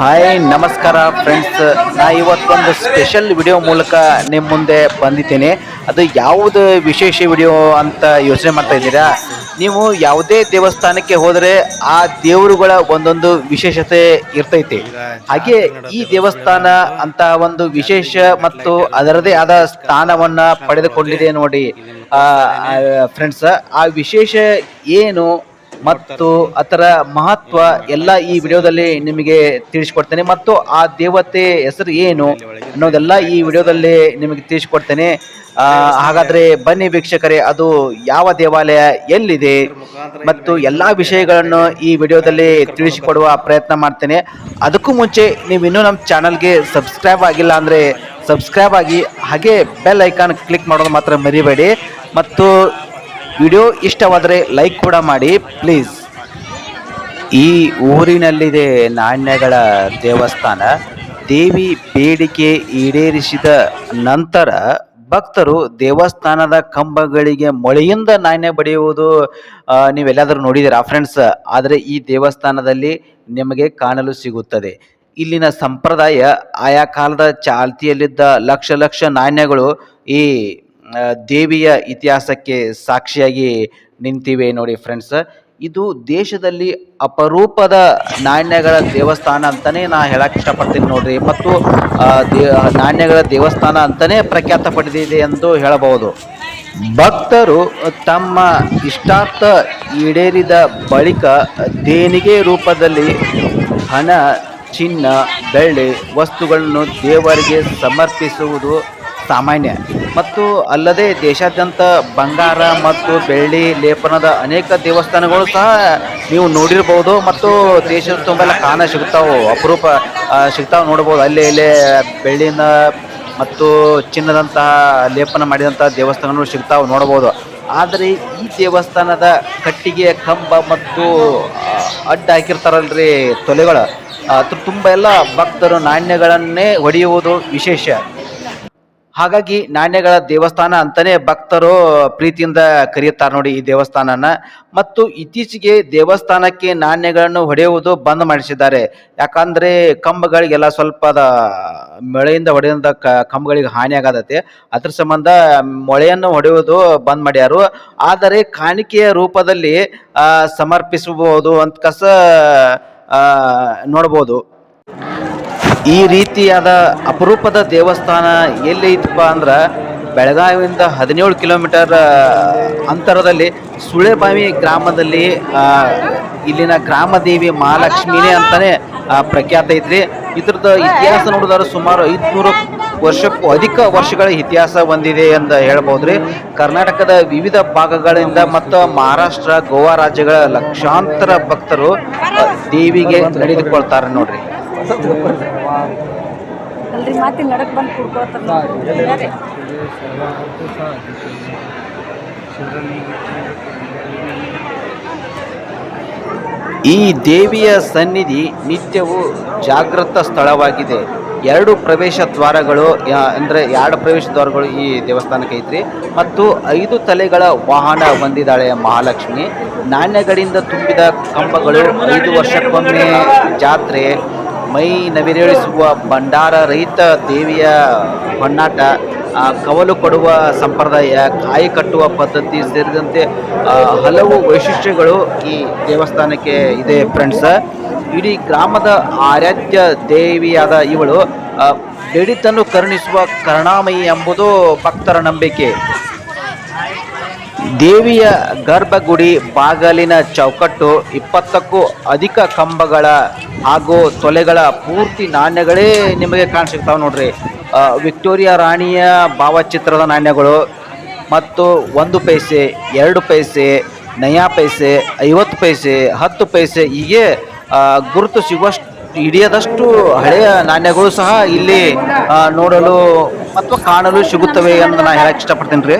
Hi ನಮಸ್ಕಾರ friends ನಾ ಇವತ್ತೊಂದು ಸ್ಪೆಷಲ್ ವಿಡಿಯೋ ಮೂಲಕ ನಿಮ್ಮ ಮುಂದೆ ಬಂದಿದ್ದೇನೆ. ಅದು ಯಾವುದು ವಿಶೇಷ ವಿಡಿಯೋ ಅಂತ ಯೋಚನೆ ಮಾಡ್ತಾ ಇದ್ದೀರಾ? ನೀವು ಯಾವುದೇ ದೇವಸ್ಥಾನಕ್ಕೆ ಹೋದರೆ ಆ ದೇವರುಗಳ ಒಂದೊಂದು ವಿಶೇಷತೆ ಇರ್ತೈತಿ. ಹಾಗೆ ಈ ದೇವಸ್ಥಾನ ಅಂತ ಒಂದು ವಿಶೇಷ ಮತ್ತು ಅದರದೇ ಆದ ಸ್ಥಾನವನ್ನ ಪಡೆದುಕೊಂಡಿದೆ ನೋಡಿ ಫ್ರೆಂಡ್ಸ್ ಆ ವಿಶೇಷ ಏನು ಮತ್ತು ಅದರ ಮಹತ್ವ ಎಲ್ಲ ಈ ವಿಡಿಯೋದಲ್ಲಿ ನಿಮಗೆ ತಿಳಿಸ್ಕೊಡ್ತೇನೆ. ಮತ್ತು ಆ ದೇವತೆ ಹೆಸರು ಏನು ಅನ್ನೋದೆಲ್ಲ ಈ ವಿಡಿಯೋದಲ್ಲಿ ನಿಮಗೆ ತಿಳಿಸ್ಕೊಡ್ತೇನೆ. ಹಾಗಾದರೆ ಬನ್ನಿ ವೀಕ್ಷಕರೇ, ಅದು ಯಾವ ದೇವಾಲಯ, ಎಲ್ಲಿದೆ? ಮತ್ತು ಎಲ್ಲಾ ವಿಷಯಗಳನ್ನು ಈ ವಿಡಿಯೋದಲ್ಲಿ ತಿಳಿಸಿಕೊಡುವ ಪ್ರಯತ್ನ ಮಾಡ್ತೇನೆ. ಅದಕ್ಕೂ ಮುಂಚೆ ನೀವು ಇನ್ನೂ ನಮ್ಮ ಚಾನಲ್ಗೆ ಸಬ್ಸ್ಕ್ರೈಬ್ ಆಗಿಲ್ಲ ಅಂದರೆ ಸಬ್ಸ್ಕ್ರೈಬ್ ಆಗಿ ಹಾಗೆ ಬೆಲ್ ಐಕಾನ್ ಕ್ಲಿಕ್ ಮಾಡೋದು ಮಾತ್ರ ಮರಿಬೇಡಿ. ಮತ್ತು ವಿಡಿಯೋ ಇಷ್ಟವಾದರೆ ಲೈಕ್ ಕೂಡ ಮಾಡಿ, ಪ್ಲೀಸ್. ಈ ಊರಿನಲ್ಲಿದೆ ನಾಣ್ಯಗಳ ದೇವಸ್ಥಾನ. ದೇವಿ ಬೇಡಿಕೆ ಈಡೇರಿಸಿದ ನಂತರ ಭಕ್ತರು ದೇವಸ್ಥಾನದ ಕಂಬಗಳಿಗೆ ಮೊಳೆಯಿಂದ ನಾಣ್ಯ ಬಡಿಯುವುದು ನೀವೆಲ್ಲಾದರೂ ನೋಡಿದ್ದೀರಾ ಫ್ರೆಂಡ್ಸ್? ಆದರೆ ಈ ದೇವಸ್ಥಾನದಲ್ಲಿ ನಿಮಗೆ ಕಾಣಲು ಸಿಗುತ್ತದೆ. ಇಲ್ಲಿನ ಸಂಪ್ರದಾಯ ಆಯಾ ಕಾಲದ ಚಾಲ್ತಿಯಲ್ಲಿದ್ದ ಲಕ್ಷ ಲಕ್ಷ ನಾಣ್ಯಗಳು ಈ ದೇವಿಯ ಇತಿಹಾಸಕ್ಕೆ ಸಾಕ್ಷಿಯಾಗಿ ನಿಂತಿವೆ ನೋಡಿ ಫ್ರೆಂಡ್ಸ್ ಇದು ದೇಶದಲ್ಲಿ ಅಪರೂಪದ ನಾಣ್ಯಗಳ ದೇವಸ್ಥಾನ ಅಂತಾನೆ ನಾ ಹೇಳಕ್ ಇಷ್ಟಪಡ್ತೀನಿ ನೋಡ್ರಿ. ಮತ್ತು ನಾಣ್ಯಗಳ ದೇವಸ್ಥಾನ ಅಂತಲೇ ಪ್ರಖ್ಯಾತ ಪಡೆದಿದೆ ಎಂದು ಹೇಳಬಹುದು. ಭಕ್ತರು ತಮ್ಮ ಇಷ್ಟಾರ್ಥ ಈಡೇರಿದ ಬಳಿಕ ದೇಣಿಗೆ ರೂಪದಲ್ಲಿ ಹಣ, ಚಿನ್ನ, ಬೆಳ್ಳಿ, ವಸ್ತುಗಳನ್ನು ದೇವರಿಗೆ ಸಮರ್ಪಿಸುವುದು ಸಾಮಾನ್ಯ. ಮತ್ತು ಅಲ್ಲದೆ ದೇಶಾದ್ಯಂತ ಬಂಗಾರ ಮತ್ತು ಬೆಳ್ಳಿ ಲೇಪನದ ಅನೇಕ ದೇವಸ್ಥಾನಗಳು ಸಹ ನೀವು ನೋಡಿರ್ಬೋದು ಮತ್ತು ದೇಶದ ತುಂಬೆಲ್ಲ ಕಾಣ ಸಿಗ್ತಾವೆ ಅಪರೂಪ ಸಿಗ್ತಾವೆ ನೋಡ್ಬೋದು. ಅಲ್ಲೇ, ಇಲ್ಲೇ ಬೆಳ್ಳಿನ ಮತ್ತು ಚಿನ್ನದಂತಹ ಲೇಪನ ಮಾಡಿದಂಥ ದೇವಸ್ಥಾನಗಳು ಸಿಗ್ತಾವೆ ನೋಡ್ಬೋದು. ಆದರೆ ಈ ದೇವಸ್ಥಾನದ ಕಟ್ಟಿಗೆ ಕಂಬ ಮತ್ತು ಅಡ್ಡ ಹಾಕಿರ್ತಾರಲ್ರಿ ತೊಲೆಗಳು ತುಂಬ ಎಲ್ಲ ಭಕ್ತರು ನಾಣ್ಯಗಳನ್ನೇ ಹೊಡೆಯುವುದು ವಿಶೇಷ. ಹಾಗಾಗಿ ನಾಣ್ಯಗಳ ದೇವಸ್ಥಾನ ಅಂತಾನೆ ಭಕ್ತರು ಪ್ರೀತಿಯಿಂದ ಕರೆಯುತ್ತಾರೆ ನೋಡಿ ಈ ದೇವಸ್ಥಾನನ. ಮತ್ತು ಇತ್ತೀಚೆಗೆ ದೇವಸ್ಥಾನಕ್ಕೆ ನಾಣ್ಯಗಳನ್ನು ಹೊಡೆಯುವುದು ಬಂದ್ ಮಾಡಿಸಿದ್ದಾರೆ. ಯಾಕಂದ್ರೆ ಕಂಬಗಳಿಗೆಲ್ಲ ಸ್ವಲ್ಪ ಮೊಳೆಯಿಂದ ಕ ಕಂಬಗಳಿಗೆ ಹಾನಿ ಆಗದತ್ತೆ ಅದ್ರ ಸಂಬಂಧ ಮೊಳೆಯನ್ನು ಹೊಡೆಯುವುದು ಬಂದ್ ಮಾಡ್ಯಾರು. ಆದರೆ ಕಾಣಿಕೆಯ ರೂಪದಲ್ಲಿ ಸಮರ್ಪಿಸಬಹುದು ಅಂತ ಕಸ ನೋಡ್ಬೋದು. ಈ ರೀತಿಯಾದ ಅಪರೂಪದ ದೇವಸ್ಥಾನ ಎಲ್ಲಿ ಐತಪ್ಪ ಅಂದ್ರೆ ಬೆಳಗಾವಿಯಿಂದ ಹದಿನೇಳು ಕಿಲೋಮೀಟರ್ ಅಂತರದಲ್ಲಿ ಸುಳೆಬಾವಿ ಗ್ರಾಮದಲ್ಲಿ ಇಲ್ಲಿನ ಗ್ರಾಮದೇವಿ ಮಹಾಲಕ್ಷ್ಮಿನೇ ಅಂತಲೇ ಪ್ರಖ್ಯಾತ ಐತ್ರಿ. ಇದ್ರದ್ದು ಇತಿಹಾಸ ನೋಡಿದ್ರೆ ಸುಮಾರು ಐದುನೂರು ವರ್ಷಕ್ಕೂ ಅಧಿಕ ವರ್ಷಗಳ ಇತಿಹಾಸ ಹೊಂದಿದೆ ಅಂತ ಹೇಳ್ಬೋದ್ರಿ. ಕರ್ನಾಟಕದ ವಿವಿಧ ಭಾಗಗಳಿಂದ ಮತ್ತು ಮಹಾರಾಷ್ಟ್ರ, ಗೋವಾ ರಾಜ್ಯಗಳ ಲಕ್ಷಾಂತರ ಭಕ್ತರು ದೇವಿಗೆ ನಡೆದುಕೊಳ್ತಾರೆ ನೋಡ್ರಿ. ಅಲ್ರಿ ಈ ದೇವಿಯ ಸನ್ನಿಧಿ ನಿತ್ಯವೂ ಜಾಗೃತ ಸ್ಥಳವಾಗಿದೆ. ಎರಡು ಪ್ರವೇಶ ದ್ವಾರಗಳು ಅಂದ್ರೆ ಎರಡು ಪ್ರವೇಶ ದ್ವಾರಗಳು ಈ ದೇವಸ್ಥಾನಕ್ಕೆ ಐತ್ರಿ. ಮತ್ತು ಐದು ತಲೆಗಳ ವಾಹನ ಹೊಂದಿದ್ದಾಳೆ ಮಹಾಲಕ್ಷ್ಮಿ. ನಾಣ್ಯಗಳಿಂದ ತುಂಬಿದ ಕಂಬಗಳು ಐದು ವರ್ಷಕ್ಕೊಮ್ಮೆ ಜಾತ್ರೆ ಮೈ ನವಿರೇಳಿಸುವ ಭಂಡಾರ ರಹಿತ ದೇವಿಯ ಹೊನ್ನಾಟ ಕವಲು ಕೊಡುವ ಸಂಪ್ರದಾಯ, ಕಾಯಿ ಕಟ್ಟುವ ಪದ್ಧತಿ ಸೇರಿದಂತೆ ಹಲವು ವೈಶಿಷ್ಟ್ಯಗಳು ಈ ದೇವಸ್ಥಾನಕ್ಕೆ ಇದೆ ಫ್ರೆಂಡ್ಸ್ ಇಡೀ ಗ್ರಾಮದ ಆರಾಧ್ಯ ದೇವಿಯಾದ ಇವಳು ಬೆಡಿತನ್ನು ಕರುಣಿಸುವ ಕರುಣಾಮಯಿ ಎಂಬುದು ಭಕ್ತರ ನಂಬಿಕೆ. ದೇವಿಯ ಗರ್ಭಗುಡಿ ಬಾಗಲಿನ ಚೌಕಟ್ಟು ಇಪ್ಪತ್ತಕ್ಕೂ ಅಧಿಕ ಕಂಬಗಳ ಹಾಗೂ ತೊಲೆಗಳ ಪೂರ್ತಿ ನಾಣ್ಯಗಳೇ ನಿಮಗೆ ಕಾಣಿಸಿರ್ತಾವೆ ನೋಡ್ರಿ. ವಿಕ್ಟೋರಿಯಾ ರಾಣಿಯ ಭಾವಚಿತ್ರದ ನಾಣ್ಯಗಳು ಮತ್ತು ಒಂದು ಪೈಸೆ, ಎರಡು ಪೈಸೆ, ನಯಾ ಪೈಸೆ, ಐವತ್ತು ಪೈಸೆ, ಹತ್ತು ಪೈಸೆ ಹೀಗೆ ಗುರುತು ಸಿಗುವಷ್ಟು ಹಿಡಿಯದಷ್ಟು ಹಳೆಯ ನಾಣ್ಯಗಳು ಸಹ ಇಲ್ಲಿ ನೋಡಲು ಅಥವಾ ಕಾಣಲು ಸಿಗುತ್ತವೆ ಅಂತ ನಾನು ಹೇಳಕ್ಕೆ ಇಷ್ಟಪಡ್ತೀನಿ ರೀ.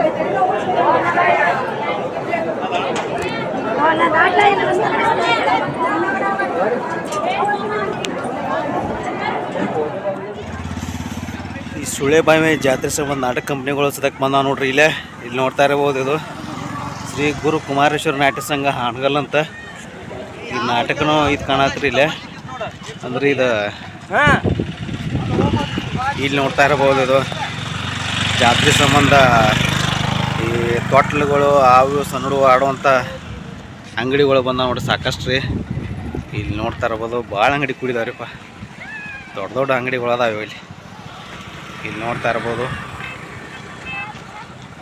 ಈ ಸುಳೆಬಾವಿ ಜಾತ್ರೆ ಸಂಬಂಧ ನಾಟಕ ಕಂಪ್ನಿಗಳು ಸದಕ್ಕೆ ಬಂದಾವ ನೋಡ್ರಿ ಇಲ್ಲೇ. ಇಲ್ಲಿ ನೋಡ್ತಾ ಇರಬಹುದು ಇದು. ಶ್ರೀ ಗುರು ಕುಮಾರೇಶ್ವರ ನಾಟ್ಯ ಸಂಘ ಹಾಣಗಲ್ ಅಂತ. ಈ ನಾಟಕನೂ ಇದು ಕಾಣತ್ರಿ ಇಲ್ಲೇ. ಅಂದ್ರೆ ಇದು ಇಲ್ಲಿ ನೋಡ್ತಾ ಇರಬಹುದು ಇದು. ಜಾತ್ರೆ ಸಂಬಂಧ ಈ ತೊಟ್ಲುಗಳು, ಹಾವು ಸಣ್ಣಡು ಆಡುವಂಥ ಅಂಗಡಿಗಳು ಬಂದ ನೋಡಿ ಸಾಕಷ್ಟು ರೀ ಇಲ್ಲಿ ನೋಡ್ತಾ ಇರ್ಬೋದು ಭಾಳ ಅಂಗಡಿ ಕೂಡಿದಾವ್ರಿಪ್ಪ. ದೊಡ್ಡ ದೊಡ್ಡ ಅಂಗಡಿಗಳು ಅದಾವೆ ಇಲ್ಲಿ. ಇಲ್ಲಿ ನೋಡ್ತಾ ಇರ್ಬೋದು.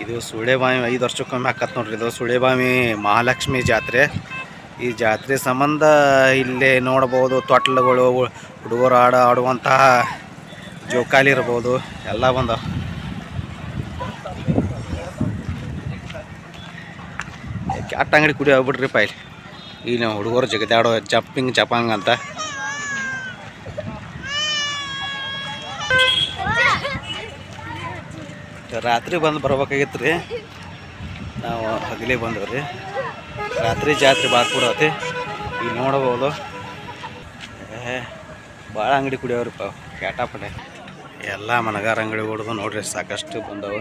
ಇದು ಸುಳೆಬಾವಿ ಐದು ವರ್ಷಕ್ಕೊಮ್ಮೆ ಹಾಕತ್ ನೋಡ್ರಿ ಇದು ಸುಳೆಬಾವಿ ಮಹಾಲಕ್ಷ್ಮಿ ಜಾತ್ರೆ. ಈ ಜಾತ್ರೆ ಸಂಬಂಧ ಇಲ್ಲೇ ನೋಡ್ಬೋದು, ತೊಟ್ಲುಗಳು ಹುಡುಗರು ಆಡ, ಆಡುವಂತಹ ಜೋಕಾಲಿ ಇರ್ಬೋದು, ಎಲ್ಲ ಬಂದ ಕ್ಯಾಟ್ ಅಂಗಡಿ ಕುಡಿ ಹೋಗ್ಬಿಟ್ರಿಪ್ಪ ಇಲ್ಲಿ. ಇಲ್ಲಿ ನಾವು ಹುಡುಗರು ಜಗದಾಡೋ ಜಂಪಿಂಗ್ ಜಪಾಂಗ್ ಅಂತ. ರಾತ್ರಿ ಬಂದು ಬರ್ಬೇಕಾಗಿತ್ತು ರೀ ನಾವು ಹಗಲೇ ರೀ. ರಾತ್ರಿ ಜಾತ್ರೆ ಭಾಳ ಕೊಡತಿ. ಇಲ್ಲಿ ನೋಡಬಹುದು. ಭಾಳ ಅಂಗಡಿ ಕುಡಿಯೋರಿಪ್ಪ ಕ್ಯಾಟಾಪಡೆ ಎಲ್ಲ ಮನಗಾರ ಅಂಗಡಿ ಹೊಡೆದು ನೋಡ್ರಿ, ಸಾಕಷ್ಟು ಬಂದವು.